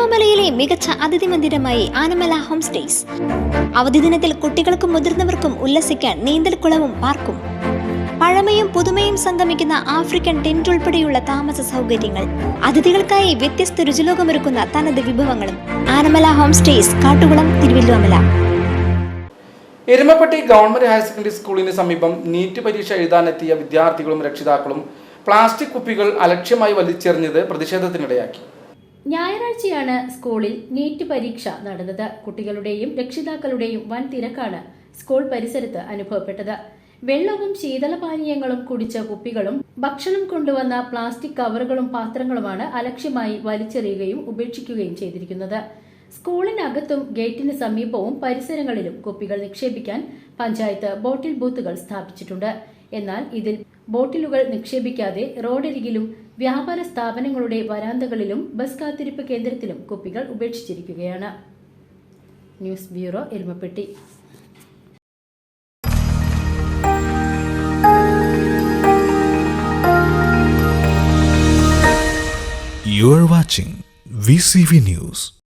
തിരുവല്ലോമലയിലെ മികച്ച അതിഥി മന്ദിരമായി Anamala home stays. അവധി ദിനത്തിൽ കുട്ടികൾക്കും മുതിർന്നവർക്കും ഉല്ലസിക്കാൻ നീന്തൽക്കുളവും പാർക്കും. പഴമയും പുതുമയും സംഗമിക്കുന്ന ആഫ്രിക്കൻ ടെന്റ് ഉൾപ്പെടെയുള്ള താമസ സൗകര്യങ്ങൾ. അതിഥികൾക്കായി വ്യത്യസ്ത രുചിലോകമൊരുക്കുന്ന തനത് വിഭവങ്ങളും. Anamala home stays Kattukulam Thiruvilwamala Erumapetty government higher secondary സ്കൂളിന് സമീപം നീറ്റ് പരീക്ഷ എഴുതാനെത്തിയ വിദ്യാർത്ഥികളും രക്ഷിതാക്കളും പ്ലാസ്റ്റിക് കുപ്പികൾ അലക്ഷ്യമായി വലിച്ചെറിഞ്ഞത് പ്രതിഷേധത്തിനിടയാക്കി. ഞായറാഴ്ചയാണ് സ്കൂളിൽ നീറ്റ് പരീക്ഷ നടന്നത്. കുട്ടികളുടെയും രക്ഷിതാക്കളുടെയും വൻ തിരക്കാണ് സ്കൂൾ പരിസരത്ത് അനുഭവപ്പെട്ടത്. വെള്ളവും ശീതളപാനീയങ്ങളും കുടിച്ച കുപ്പികളും ഭക്ഷണം കൊണ്ടുവന്ന പ്ലാസ്റ്റിക് കവറുകളും പാത്രങ്ങളുമാണ് അലക്ഷ്യമായി വലിച്ചെറിയുകയും ഉപേക്ഷിക്കുകയും ചെയ്തിരിക്കുന്നത്. സ്കൂളിനകത്തും ഗേറ്റിന് സമീപവും പരിസരങ്ങളിലും കുപ്പികൾ നിക്ഷേപിക്കാൻ പഞ്ചായത്ത് ബോട്ടിൽ ബൂത്തുകൾ സ്ഥാപിച്ചിട്ടുണ്ട്. എന്നാൽ ഇതിൽ ബോട്ടിലുകൾ നിക്ഷേപിക്കാതെ റോഡരികിലും വ്യാപാര സ്ഥാപനങ്ങളുടെ വരാന്തകളിലും ബസ് കാത്തിരിപ്പ് കേന്ദ്രത്തിലും കുപ്പികൾ ഉപേക്ഷിച്ചിരിക്കുകയാണ് news bureau Erumapetty You are watching VCV News.